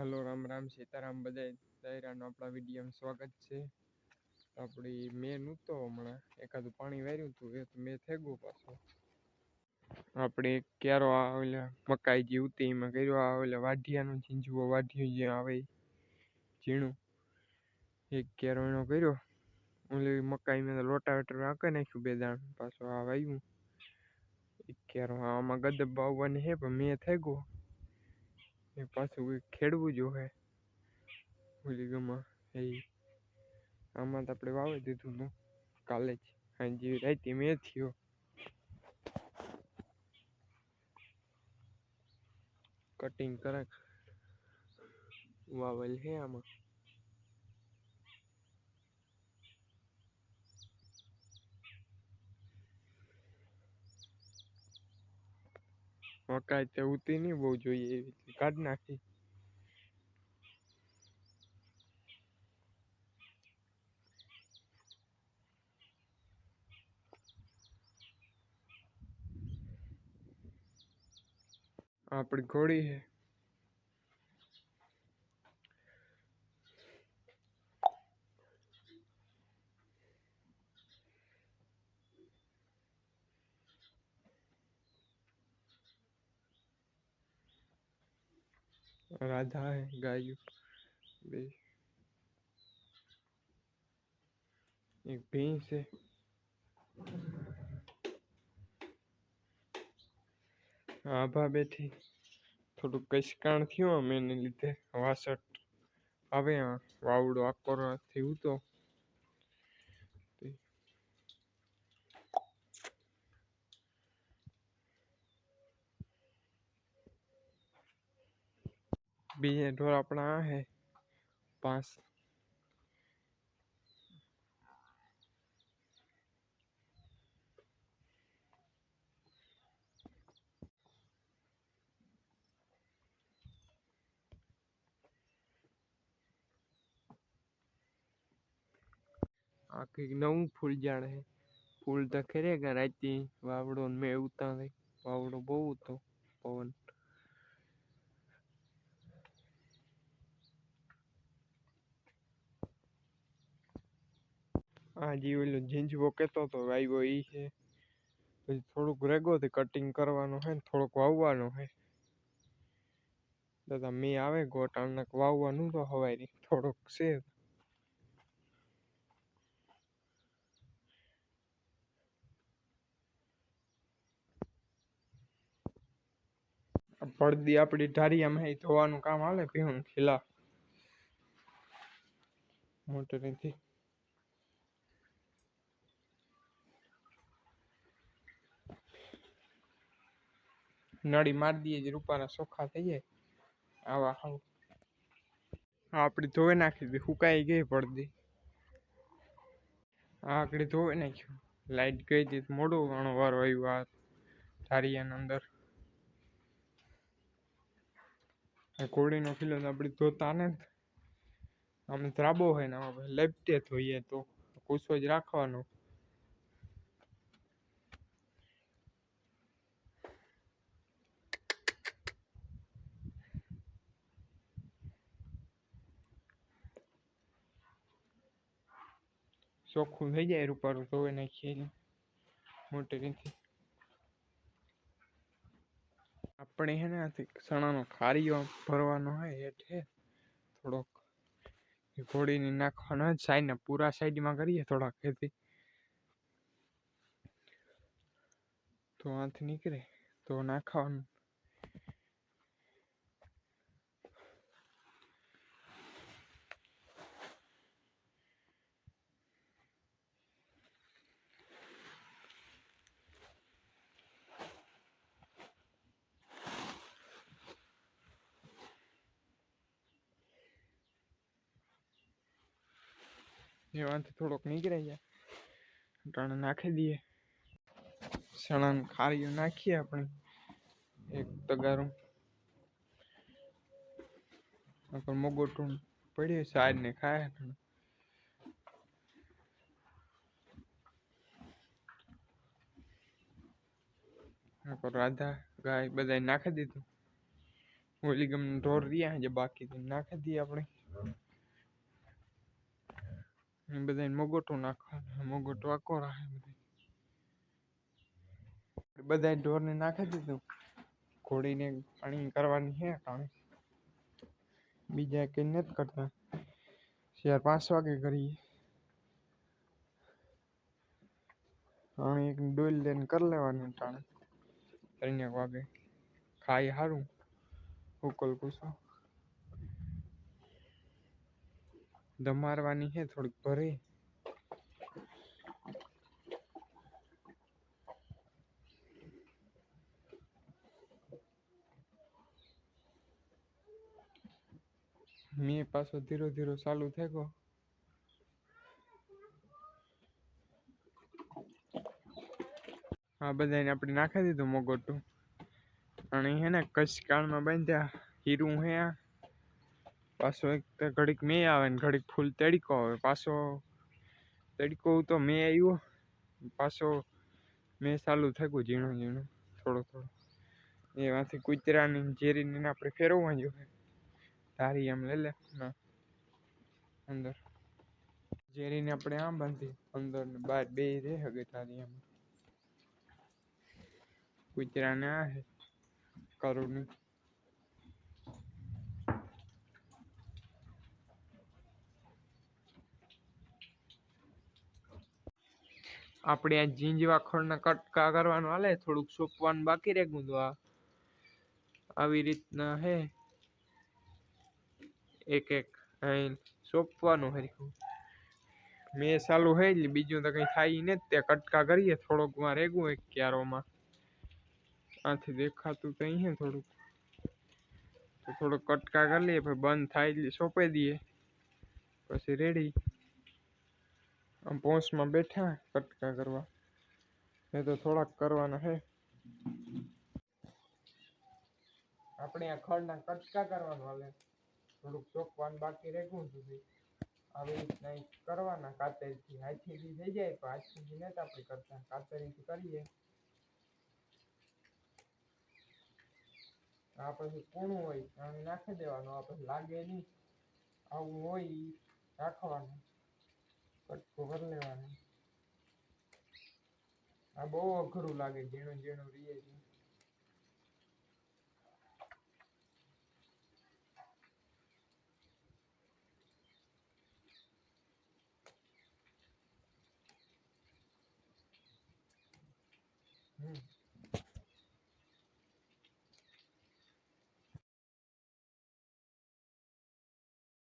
હાલો, રામ રામ, સીતારામ બધાય, દાયરાનો આપણા વિડીયોમાં સ્વાગત છે. આપણી મેં નહોતો હમણાં, એકાદું પાણી વાર્યું હતું એ તો મેં થઈ ગયું પાછું. આપણે ક્યારો આ મકાઈ જે ઉતી એમાં કર્યો, આ ઓલા વાઢિયાનો ઝીંઝવો, વાઢિયું જે આવે ઝીણું, એક ક્યારો એનો કર્યો. ઓલી મકાઈ મેં લોટાવેટર રાખી નાખ્યું બે દાણ, પાછો આ વાવ્યું એક ક્યારો આમાં ગદબ વાવવાની છે, પણ મેં થઈ ગયો એ પાછું ખેડવું જોઈએ ઓલી ગમાં. એ આમાં તો આપણે વાવી દીધું હતું કાલે જ. હાજી રાતે મેં થયો. કટિંગ કરે વાવેલ છે આમાં. મકાઈ તે ઉતી નહીં બહુ જોઈએ એવી કાઢ નાખી. આપણી ઘોડી છે રાધા है गाय બે એક ભેંસ છે આભા બેઠી થોડુંક કસકાણ થયું આમ એને લીધે વાસટ આવે આ વાવડો આકોર થયું બીજા ઢોર આપણા આ હે પાંચ આ કંઈક નવું ફૂલ ઝાડ હે ફૂલ તો ખરેખર રાતે વાવડો ને મેં ઉતા થઈ વાવડો બહુ હતો પવન આ જે ઓલો ઝીંઝવો કહેતો હતો વાવ્યો એ છે. પછી થોડુંક રેગો થી કટિંગ કરવાનું છે ને થોડુંક વાવવાનું છે દાદા મેં આવે ગોટાળને વાવવાનું તો હવારી થોડુંક છે. પડદી આપણી ઢારિયામાં હે ધોવાનું કામ હાલે ભીહું ખીલા મોટરેથી નળી મારી દઈએ જ રૂપાના ચોખ્ખા થઈ જાય, આવા હાવ આપણી ધોઈ નાખી દીધી સુકાઈ ગઈ પડદી. આ આકડી ધોઈ નાખ્યું. લાઈટ ગઈ હતી મોડું ઘણો વાર આવ્યું આ ધારિયાના અંદર. કોળીનો ખીલો આપણે ધોતા ને આમ ધ્રાબો હોય ને આમાં લેપટે ધોઈએ તો. કૂસો જ રાખવાનો. ચોખ્ખું થઈ જાય રૂપારું ધોઈ નાખીએ મોટી રીતે આપણે હે ને સણાનો ખારીઓ ભરવાનો હોય હેઠે થોડોક ઘોડીને નાખવાનો હોય સાઈડને પૂરા સાઈડમાં કરીએ થોડાક ખેતી તો હાથ નીકળે. તો નાખવાનું. એમાંથી થોડોક નીકળે જાય ટાણે નાખી દઈએ. ચણાનું ખારીયું નાખીએ આપણે. એક તગારું. આપણે મોગોટું પડ્યું સાઈડ ને ખાય રાધા, ગાય બધાય નાખી દીધું. ઓલી ઢોર રહ્યા જે બાકી નાખી દઈએ આપણે. બધાને મોગોટું નાખવાનું મોગોટું આખો રાખે બધે બધા ઢોરને નાખી દીધું ઘોડીને પાણી કરવાની છે કારણ બીજા કંઈ નથી કરતા ચાર પાંચ વાગે કરીએ પાણી એક ડોલ લઈને કરી લેવાનું ટાણે ત્રણેક વાગે ખાઈ સારું ઉકલ કુસો દમારવાની છે થોડીક ભરે. મેં પાછો ધીરો ધીરો ચાલુ થઈ ગયો આ બધાને આપણે નાખી દીધું મોગોટું. અને હે ને કચ્છ કાળમાં બાંધ્યા, હીરું હે આ. પાછો એક ઘડીક મેં આવે ને ઘડીક ફૂલ તડકો આવે. પાછો તડકો તો મેં આવ્યો પાછો મેં ચાલુ થયું ઝીણું ઝીણું, થોડો થોડો. એમાંથી કૂતરાની ઝેરીને આપણે ફેરવવા જોઈએ ધારી એમ લઈ લે અંદર. ઝેરીને આપણે આમ બાંધી, અંદર ને બહાર બે રહે હગે તારી એમ કૂતરાને આ હે કરુની આપણે આ ઝીંજવા ખડના કટકા કરવાનું હાલે થોડુંક સોંપવાનું બાકી રહે તો આ આવી રીતના હે એક એક અહીં સોંપવાનું હરખું મેં ચાલુ હે એટલે બીજું તો કંઈ થાય ને તે કટકા કરીએ થોડોક વાર રેગું એક ક્યારોમાં આથી દેખાતું તો અહીં થોડુંક તો થોડોક કટકા કરી લઈએ પછી બંધ થાય એટલે સોંપી દઈએ પછી રેડી આમ પોંચમાં બેઠા કટકા કરવા એ તો થોડાક કરવાના છે આપણે આ ખડના કટકા કરવાનું હાલે થોડુંક ચોકવાનું બાકી રહેવું સુધી આવી રીતના ઈ કરવાના કાતરથી હાથીથી થઈ જાય તો હાથીથી નથી આપણે કરતા કાતરીથી કરીએ આ પછી કૂણું હોય આને નાખી દેવાનું આ પછી લાગે નહીં આવું હોય ઈ રાખવાનું કટકો કરી લેવાનો આ બહુ અઘરું લાગે ઝીણું ઝીણું રીએ છે હમ